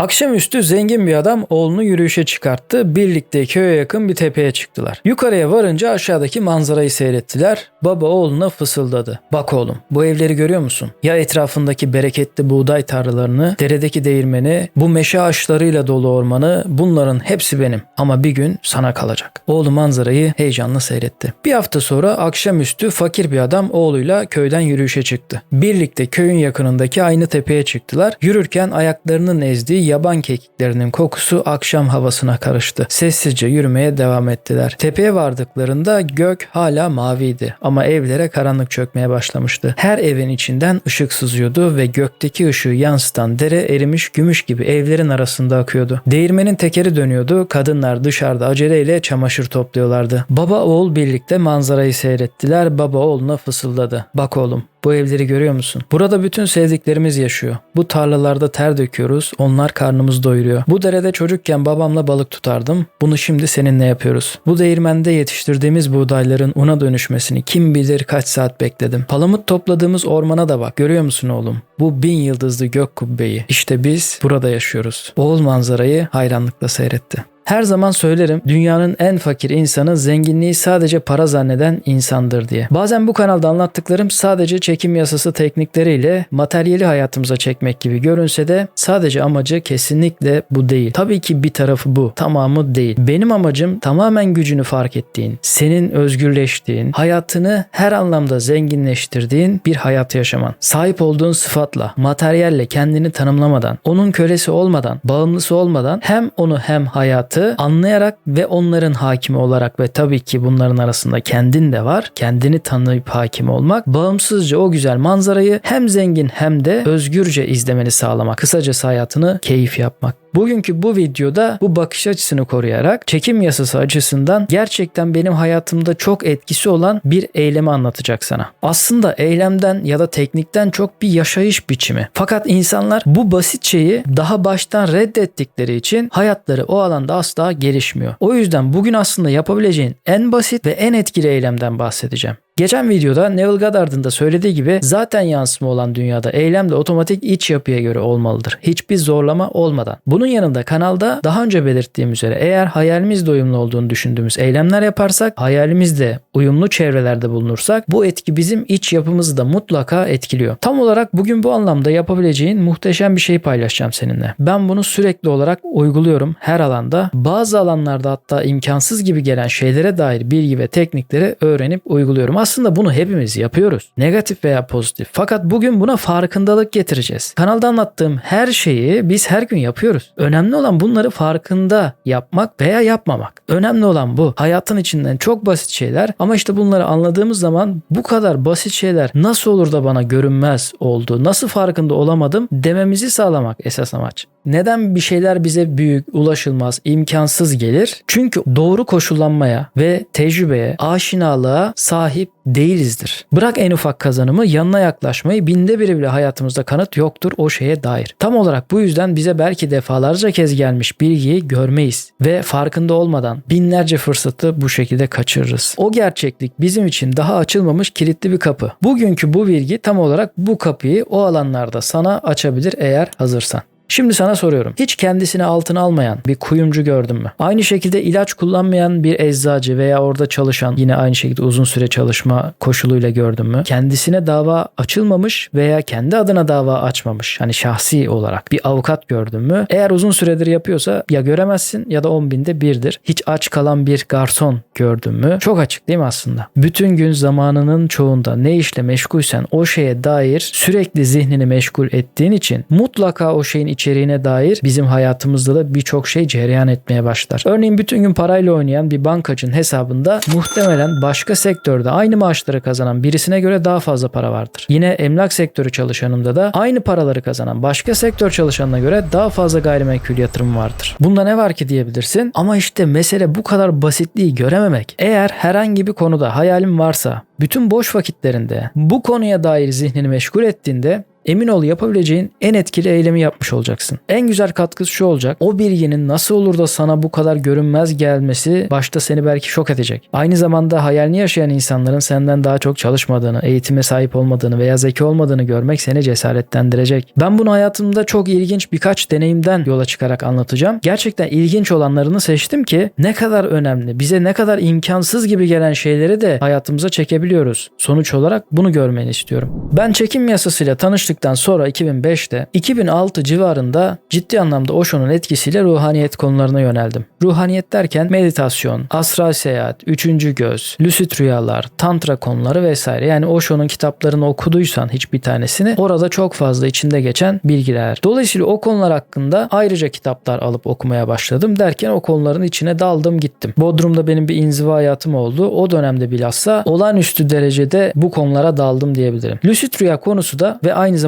Akşamüstü zengin bir adam oğlunu yürüyüşe çıkarttı. Birlikte köye yakın bir tepeye çıktılar. Yukarıya varınca aşağıdaki manzarayı seyrettiler. Baba oğluna fısıldadı. Bak oğlum bu evleri görüyor musun? Ya etrafındaki bereketli buğday tarlalarını, deredeki değirmeni, bu meşe ağaçlarıyla dolu ormanı bunların hepsi benim. Ama bir gün sana kalacak. Oğlu manzarayı heyecanla seyretti. Bir hafta sonra akşamüstü fakir bir adam oğluyla köyden yürüyüşe çıktı. Birlikte köyün yakınındaki aynı tepeye çıktılar. Yürürken ayaklarının ezdiği yaban kekiklerinin kokusu akşam havasına karıştı. Sessizce yürümeye devam ettiler. Tepeye vardıklarında gök hala maviydi ama evlere karanlık çökmeye başlamıştı. Her evin içinden ışık sızıyordu ve gökteki ışığı yansıtan dere erimiş gümüş gibi evlerin arasında akıyordu. Değirmenin tekeri dönüyordu. Kadınlar dışarıda aceleyle çamaşır topluyorlardı. Baba oğul birlikte manzarayı seyrettiler. Baba oğluna fısıldadı. Bak oğlum bu evleri görüyor musun? Burada bütün sevdiklerimiz yaşıyor. Bu tarlalarda ter döküyoruz. Onlar karnımızı doyuruyor. Bu derede çocukken babamla balık tutardım. Bunu şimdi seninle yapıyoruz. Bu değirmende yetiştirdiğimiz buğdayların una dönüşmesini kim bilir kaç saat bekledim. Palamut topladığımız ormana da bak. Görüyor musun oğlum? Bu bin yıldızlı gök kubbeyi. İşte biz burada yaşıyoruz. Oğul manzarayı hayranlıkla seyretti. Her zaman söylerim dünyanın en fakir insanı zenginliği sadece para zanneden insandır diye. Bazen bu kanalda anlattıklarım sadece çekim yasası teknikleriyle materyali hayatımıza çekmek gibi görünse de sadece amacı kesinlikle bu değil. Tabii ki bir tarafı bu. Tamamı değil. Benim amacım tamamen gücünü fark ettiğin, senin özgürleştiğin, hayatını her anlamda zenginleştirdiğin bir hayat yaşaman. Sahip olduğun sıfatla, materyalle kendini tanımlamadan, onun kölesi olmadan, bağımlısı olmadan hem onu hem hayatı anlayarak ve onların hakimi olarak ve tabii ki bunların arasında kendin de var. Kendini tanıyıp hakim olmak, bağımsızca o güzel manzarayı hem zengin hem de özgürce izlemeni sağlamak. Kısacası hayatını keyif yapmak. Bugünkü bu videoda bu bakış açısını koruyarak çekim yasası açısından gerçekten benim hayatımda çok etkisi olan bir eylemi anlatacak sana. Aslında eylemden ya da teknikten çok bir yaşayış biçimi. Fakat insanlar bu basit şeyi daha baştan reddettikleri için hayatları o alanda asla gelişmiyor. O yüzden bugün aslında yapabileceğin en basit ve en etkili eylemden bahsedeceğim. Geçen videoda Neville Goddard'ın da söylediği gibi zaten yansıma olan dünyada eylem de otomatik iç yapıya göre olmalıdır. Hiçbir zorlama olmadan. Bunun yanında kanalda daha önce belirttiğim üzere eğer hayalimizle uyumlu olduğunu düşündüğümüz eylemler yaparsak, hayalimizle uyumlu çevrelerde bulunursak bu etki bizim iç yapımızı da mutlaka etkiliyor. Tam olarak bugün bu anlamda yapabileceğin muhteşem bir şey paylaşacağım seninle. Ben bunu sürekli olarak uyguluyorum her alanda. Bazı alanlarda hatta imkansız gibi gelen şeylere dair bilgi ve teknikleri öğrenip uyguluyorum. Aslında bunu hepimiz yapıyoruz. Negatif veya pozitif. Fakat bugün buna farkındalık getireceğiz. Kanalda anlattığım her şeyi biz her gün yapıyoruz. Önemli olan bunları farkında yapmak veya yapmamak. Önemli olan bu. Hayatın içinden çok basit şeyler ama işte bunları anladığımız zaman bu kadar basit şeyler nasıl olur da bana görünmez oldu, nasıl farkında olamadım dememizi sağlamak esas amaç. Neden bir şeyler bize büyük, ulaşılmaz, imkansız gelir? Çünkü doğru koşullanmaya ve tecrübeye, aşinalığa sahip değilizdir. Bırak en ufak kazanımı yanına yaklaşmayı binde biri bile hayatımızda kanıt yoktur o şeye dair. Tam olarak bu yüzden bize belki defalarca kez gelmiş bilgiyi görmeyiz ve farkında olmadan binlerce fırsatı bu şekilde kaçırırız. O gerçeklik bizim için daha açılmamış kilitli bir kapı. Bugünkü bu bilgi tam olarak bu kapıyı o alanlarda sana açabilir eğer hazırsan. Şimdi sana soruyorum. Hiç kendisine altın almayan bir kuyumcu gördün mü? Aynı şekilde ilaç kullanmayan bir eczacı veya orada çalışan yine aynı şekilde uzun süre çalışma koşuluyla gördün mü? Kendisine dava açılmamış veya kendi adına dava açmamış. Hani şahsi olarak bir avukat gördün mü? Eğer uzun süredir yapıyorsa ya göremezsin ya da 10 binde birdir. Hiç aç kalan bir garson gördün mü? Çok açık değil mi aslında? Bütün gün zamanının çoğunda ne işle meşgulsen o şeye dair sürekli zihnini meşgul ettiğin için mutlaka o şeyin içeriğine dair bizim hayatımızda da birçok şey cereyan etmeye başlar. Örneğin bütün gün parayla oynayan bir bankacının hesabında muhtemelen başka sektörde aynı maaşları kazanan birisine göre daha fazla para vardır. Yine emlak sektörü çalışanında da aynı paraları kazanan başka sektör çalışanına göre daha fazla gayrimenkul yatırım vardır. Bunda ne var ki diyebilirsin ama işte mesele bu kadar basitliği görememek. Eğer herhangi bir konuda hayalin varsa bütün boş vakitlerinde bu konuya dair zihnini meşgul ettiğinde emin ol yapabileceğin en etkili eylemi yapmış olacaksın. En güzel katkısı şu olacak. O bilginin nasıl olur da sana bu kadar görünmez gelmesi başta seni belki şok edecek. Aynı zamanda hayalini yaşayan insanların senden daha çok çalışmadığını, eğitime sahip olmadığını veya zeki olmadığını görmek seni cesaretlendirecek. Ben bunu hayatımda çok ilginç birkaç deneyimden yola çıkarak anlatacağım. Gerçekten ilginç olanlarını seçtim ki ne kadar önemli, bize ne kadar imkansız gibi gelen şeyleri de hayatımıza çekebiliyoruz. Sonuç olarak bunu görmeni istiyorum. Ben çekim yasasıyla tanıştıktan sonra 2005'te 2006 civarında ciddi anlamda Osho'nun etkisiyle ruhaniyet konularına yöneldim. Ruhaniyet derken meditasyon, astral seyahat, üçüncü göz, lucid rüyalar, tantra konuları vesaire. Yani Osho'nun kitaplarını okuduysan hiçbir tanesini orada çok fazla içinde geçen bilgiler. Dolayısıyla o konular hakkında ayrıca kitaplar alıp okumaya başladım derken o konuların içine daldım gittim. Bodrum'da benim bir inziva hayatım oldu. O dönemde bilhassa olağanüstü derecede bu konulara daldım diyebilirim. Lucid rüya konusu da ve aynı zamanda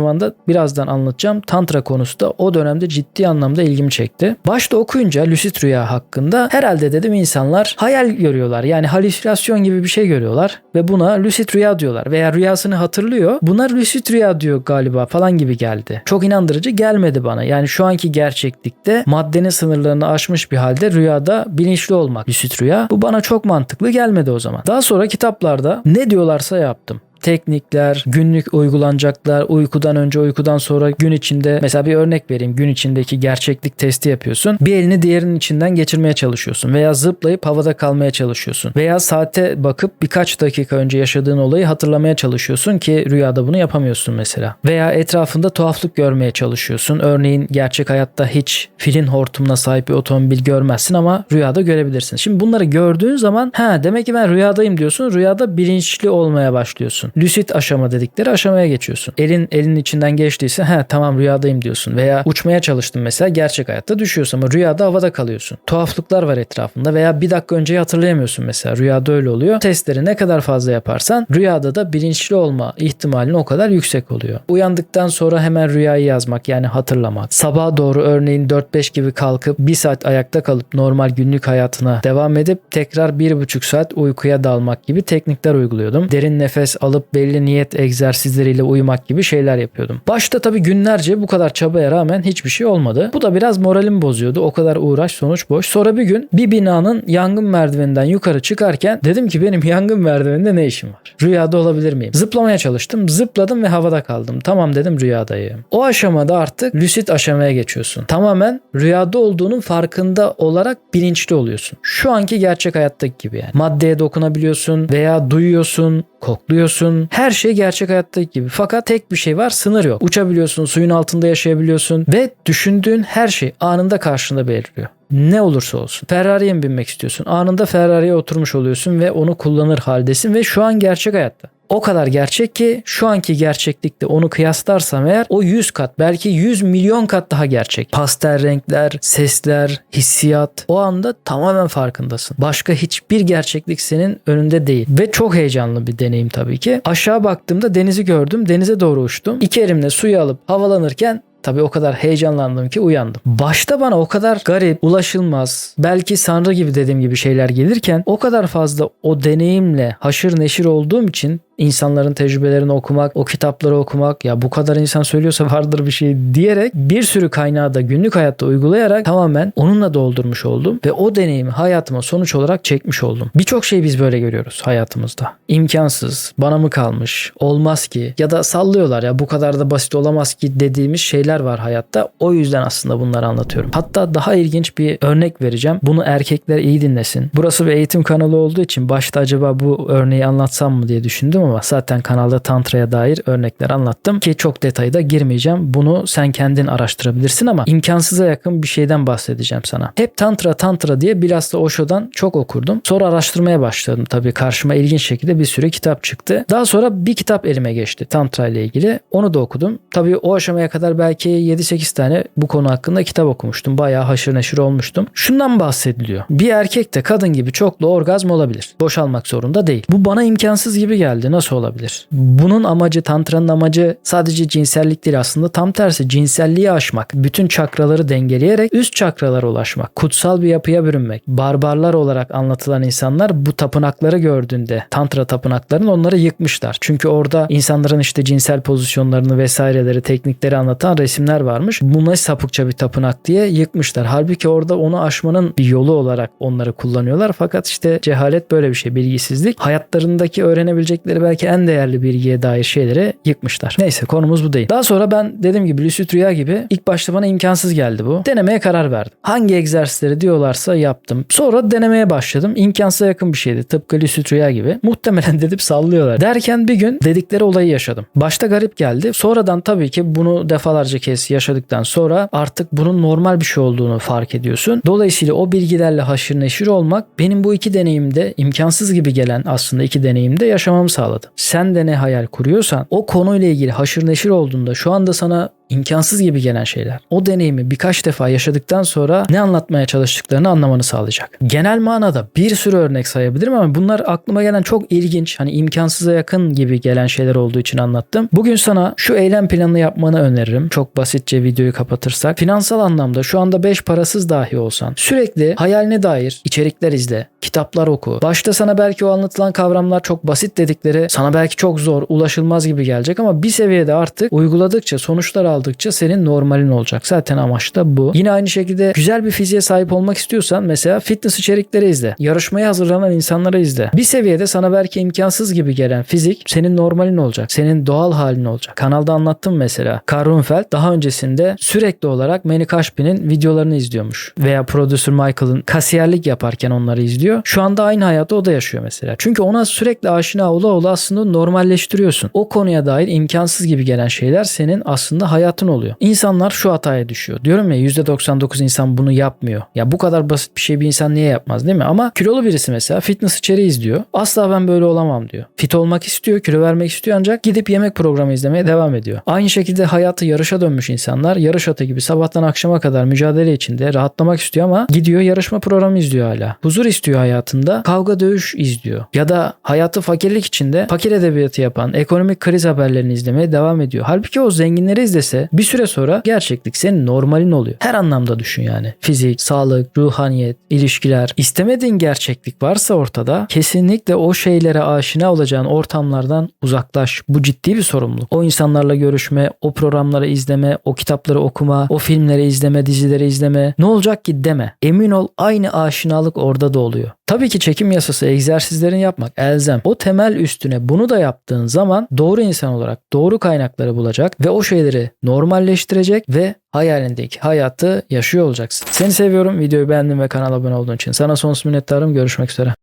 birazdan anlatacağım tantra konusu da o dönemde ciddi anlamda ilgimi çekti. Başta okuyunca lucid rüya hakkında herhalde dedim insanlar hayal görüyorlar. Yani halüsinasyon gibi bir şey görüyorlar ve buna lucid rüya diyorlar veya rüyasını hatırlıyor. Bunlar lucid rüya diyor galiba falan gibi geldi. Çok inandırıcı gelmedi bana. Yani şu anki gerçeklikte maddenin sınırlarını aşmış bir halde rüyada bilinçli olmak lucid rüya. Bu bana çok mantıklı gelmedi o zaman. Daha sonra kitaplarda ne diyorlarsa yaptım teknikler, günlük uygulanacaklar, uykudan önce uykudan sonra gün içinde mesela bir örnek vereyim. Gün içindeki gerçeklik testi yapıyorsun. Bir elini diğerinin içinden geçirmeye çalışıyorsun veya zıplayıp havada kalmaya çalışıyorsun. Veya saate bakıp birkaç dakika önce yaşadığın olayı hatırlamaya çalışıyorsun ki rüyada bunu yapamıyorsun mesela. Veya etrafında tuhaflık görmeye çalışıyorsun. Örneğin gerçek hayatta hiç filin hortumuna sahip bir otomobil görmezsin ama rüyada görebilirsin. Şimdi bunları gördüğün zaman ha demek ki ben rüyadayım diyorsun. Rüyada bilinçli olmaya başlıyorsun. Lucid aşama dedikleri aşamaya geçiyorsun. Elin elin içinden geçtiyse ha tamam rüyadayım diyorsun. Veya uçmaya çalıştın mesela gerçek hayatta düşüyorsun ama rüyada havada kalıyorsun. Tuhaflıklar var etrafında veya bir dakika önceyi hatırlayamıyorsun mesela. Rüyada öyle oluyor. Testleri ne kadar fazla yaparsan rüyada da bilinçli olma ihtimalin o kadar yüksek oluyor. Uyandıktan sonra hemen rüyayı yazmak yani hatırlamak. Sabaha doğru örneğin 4-5 gibi kalkıp bir saat ayakta kalıp normal günlük hayatına devam edip tekrar 1,5 saat uykuya dalmak gibi teknikler uyguluyordum. Derin nefes alıp belli niyet egzersizleriyle uyumak gibi şeyler yapıyordum. Başta tabii günlerce bu kadar çabaya rağmen hiçbir şey olmadı. Bu da biraz moralimi bozuyordu. O kadar uğraş sonuç boş. Sonra bir gün bir binanın yangın merdiveninden yukarı çıkarken dedim ki benim yangın merdiveninde ne işim var? Rüyada olabilir miyim? Zıplamaya çalıştım. Zıpladım ve havada kaldım. Tamam dedim rüyadayım. O aşamada artık lucid aşamaya geçiyorsun. Tamamen rüyada olduğunun farkında olarak bilinçli oluyorsun. Şu anki gerçek hayattaki gibi yani. Maddeye dokunabiliyorsun veya duyuyorsun, kokluyorsun. Her şey gerçek hayattaki gibi. Fakat tek bir şey var sınır yok. Uçabiliyorsun, suyun altında yaşayabiliyorsun ve düşündüğün her şey anında karşında belirliyor. Ne olursa olsun. Ferrari'ye mi binmek istiyorsun? Anında Ferrari'ye oturmuş oluyorsun ve onu kullanır haldesin ve şu an gerçek hayatta. O kadar gerçek ki şu anki gerçeklikte onu kıyaslarsam eğer o 100 kat belki 100 milyon kat daha gerçek. Pastel renkler, sesler, hissiyat o anda tamamen farkındasın. Başka hiçbir gerçeklik senin önünde değil. Ve çok heyecanlı bir deneyim tabii ki. Aşağı baktığımda denizi gördüm. Denize doğru uçtum. İki elimle suyu alıp havalanırken Tabii o kadar heyecanlandım ki uyandım. Başta bana o kadar garip, ulaşılmaz, belki sanrı gibi dediğim gibi şeyler gelirken o kadar fazla o deneyimle haşır neşir olduğum için insanların tecrübelerini okumak, o kitapları okumak ya bu kadar insan söylüyorsa vardır bir şey diyerek bir sürü kaynağı da günlük hayatta uygulayarak tamamen onunla doldurmuş oldum ve o deneyimi hayatıma sonuç olarak çekmiş oldum. Birçok şey biz böyle görüyoruz hayatımızda. İmkansız, bana mı kalmış, olmaz ki ya da sallıyorlar ya bu kadar da basit olamaz ki dediğimiz şeyler var hayatta. O yüzden aslında bunları anlatıyorum. Hatta daha ilginç bir örnek vereceğim. Bunu erkekler iyi dinlesin. Burası bir eğitim kanalı olduğu için başta acaba bu örneği anlatsam mı diye düşündüm ama zaten kanalda tantraya dair örnekler anlattım ki çok detayı da girmeyeceğim. Bunu sen kendin araştırabilirsin ama imkansıza yakın bir şeyden bahsedeceğim sana. Hep tantra tantra diye bilhassa Osho'dan çok okurdum. Sonra araştırmaya başladım tabii karşıma ilginç şekilde bir sürü kitap çıktı. Daha sonra bir kitap elime geçti tantra ile ilgili. Onu da okudum. Tabii o aşamaya kadar belki 7-8 tane bu konu hakkında kitap okumuştum. Bayağı haşır neşir olmuştum. Şundan bahsediliyor. Bir erkek de kadın gibi çoklu orgazm olabilir. Boşalmak zorunda değil. Bu bana imkansız gibi geldi. Nasıl olabilir? Bunun amacı, tantranın amacı sadece cinsellik değil aslında tam tersi cinselliği aşmak. Bütün çakraları dengeleyerek üst çakralara ulaşmak. Kutsal bir yapıya bürünmek. Barbarlar olarak anlatılan insanlar bu tapınakları gördüğünde tantra tapınaklarını onları yıkmışlar. Çünkü orada insanların işte cinsel pozisyonlarını vesaireleri, teknikleri anlatan resimler varmış. Bu ne sapıkça bir tapınak diye yıkmışlar. Halbuki orada onu aşmanın bir yolu olarak onları kullanıyorlar. Fakat işte cehalet böyle bir şey, bilgisizlik. Hayatlarındaki öğrenebilecekleri belki en değerli bilgiye dair şeyleri yıkmışlar. Neyse konumuz bu değil. Daha sonra ben dediğim gibi lucid rüya gibi ilk başta bana imkansız geldi bu. Denemeye karar verdim. Hangi egzersizleri diyorlarsa yaptım. Sonra denemeye başladım. İmkansıza yakın bir şeydi. Tıpkı lucid rüya gibi. Muhtemelen dedip sallıyorlar. Derken bir gün dedikleri olayı yaşadım. Başta garip geldi. Sonradan tabii ki bunu defalarca kez yaşadıktan sonra artık bunun normal bir şey olduğunu fark ediyorsun. Dolayısıyla o bilgilerle haşır neşir olmak benim bu iki deneyimde imkansız gibi gelen aslında iki deneyimde yaşamamı sağladı. Sen de ne hayal kuruyorsan o konuyla ilgili haşır neşir olduğunda şu anda sana imkansız gibi gelen şeyler. O deneyimi birkaç defa yaşadıktan sonra ne anlatmaya çalıştıklarını anlamanı sağlayacak. Genel manada bir sürü örnek sayabilirim ama bunlar aklıma gelen çok ilginç, hani imkansıza yakın gibi gelen şeyler olduğu için anlattım. Bugün sana şu eylem planını yapmanı öneririm. Çok basitçe videoyu kapatırsak. Finansal anlamda şu anda 5 parasız dahi olsan sürekli hayaline dair içerikler izle, kitaplar oku. Başta sana belki o anlatılan kavramlar çok basit dedikleri sana belki çok zor, ulaşılmaz gibi gelecek ama bir seviyede artık uyguladıkça, sonuçlar aldıkça senin normalin olacak. Zaten amaç da bu. Yine aynı şekilde güzel bir fiziğe sahip olmak istiyorsan mesela fitness içerikleri izle. Yarışmaya hazırlanan insanları izle. Bir seviyede sana belki imkansız gibi gelen fizik senin normalin olacak. Senin doğal halin olacak. Kanalda anlattım mesela. Karunfeld daha öncesinde sürekli olarak Manny Kashpi'nin videolarını izliyormuş. Veya prodüser Michael'ın kasiyerlik yaparken onları izliyor. Şu anda aynı hayatı o da yaşıyor mesela. Çünkü ona sürekli aşina ola ola aslında normalleştiriyorsun. O konuya dair imkansız gibi gelen şeyler senin aslında hayatın oluyor. İnsanlar şu hataya düşüyor. Diyorum ya %99 insan bunu yapmıyor. Ya bu kadar basit bir şey bir insan niye yapmaz değil mi? Ama kilolu birisi mesela fitness içeriği izliyor. Asla ben böyle olamam diyor. Fit olmak istiyor, kilo vermek istiyor ancak gidip yemek programı izlemeye devam ediyor. Aynı şekilde hayatı yarışa dönmüş insanlar yarış atı gibi sabahtan akşama kadar mücadele içinde rahatlamak istiyor ama gidiyor yarışma programı izliyor hala. Huzur istiyor hayatında, kavga dövüş izliyor. Ya da hayatı fakirlik içinde fakir edebiyatı yapan, ekonomik kriz haberlerini izlemeye devam ediyor. Halbuki o zenginleri izlese bir süre sonra gerçeklik senin normalin oluyor. Her anlamda düşün yani. Fizik, sağlık, ruhaniyet, ilişkiler. İstemediğin gerçeklik varsa ortada kesinlikle o şeylere aşina olacağın ortamlardan uzaklaş. Bu ciddi bir sorumluluk. O insanlarla görüşme, o programları izleme, o kitapları okuma, o filmleri izleme, dizileri izleme. Ne olacak ki deme. Emin ol aynı aşinalık orada da oluyor. Tabii ki çekim yasası egzersizlerini yapmak elzem. O temel üstüne bunu da yaptığın zaman doğru insan olarak doğru kaynakları bulacak ve o şeyleri normalleştirecek ve hayalindeki hayatı yaşıyor olacaksın. Seni seviyorum. Videoyu beğendin ve kanala abone olduğun için. Sana sonsuz minnettarım. Görüşmek üzere.